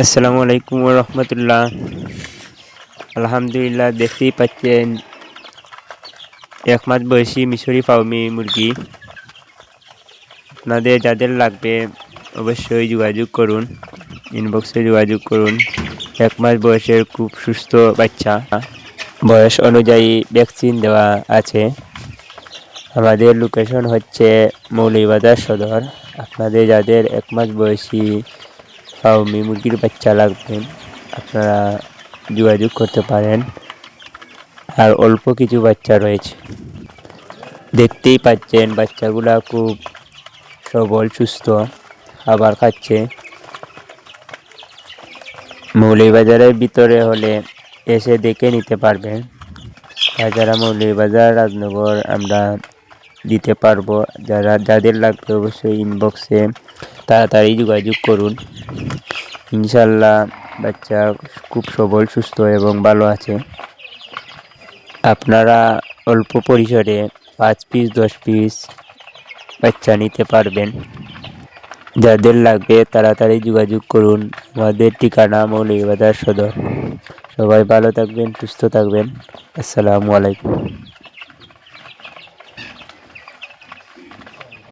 আসসালামু আলাইকুম রহমতুল্লাহ। আলহামদুলিল্লাহ, দেখতেই পাচ্ছেন, এক মাস বয়সী মিশরি ফাউমি মুরগি। আপনাদের যাদের লাগবে অবশ্যই যোগাযোগ করুন ইনবক্সে যোগাযোগ করুন। এক মাস বয়সের খুব সুস্থ বাচ্চা। বয়স অনুযায়ী ভ্যাকসিন দেওয়া আছে। আমাদের লোকেশন হচ্ছে মৌলিবাজার সদর। আপনাদের যাদের এক মাস বয়সী ফাউমি মুরগির বাচ্চা লাগবে, আপনারা যোগাযোগ করতে পারেন। আর অল্প কিছু বাচ্চা রয়েছে। দেখতেই পাচ্ছেন, বাচ্চাগুলা খুব সবল, সুস্থ, খাবার খাচ্ছে। মৌলিবাজারের ভিতরে হলে এসে দেখে নিতে পারবেন। তাছাড়া মৌলিবাজার রাজনগর আমরা দিতে পারব। যারা, যাদের লাগবে অবশ্যই ইনবক্সে তাড়াতাড়ি যোগাযোগ করুন। ইনশাল্লাহ বাচ্চা খুব সবল, সুস্থ এবং ভালো আছে। আপনারা অল্প পরিসরে পাঁচ পিস দশ পিস বাচ্চা নিতে পারবেন। যাদের লাগবে তাড়াতাড়ি যোগাযোগ করুন। আমাদের ঠিকানা মৌলিকবাজার সদর। সবাই ভালো থাকবেন, সুস্থ থাকবেন। আসসালামু আলাইকুম।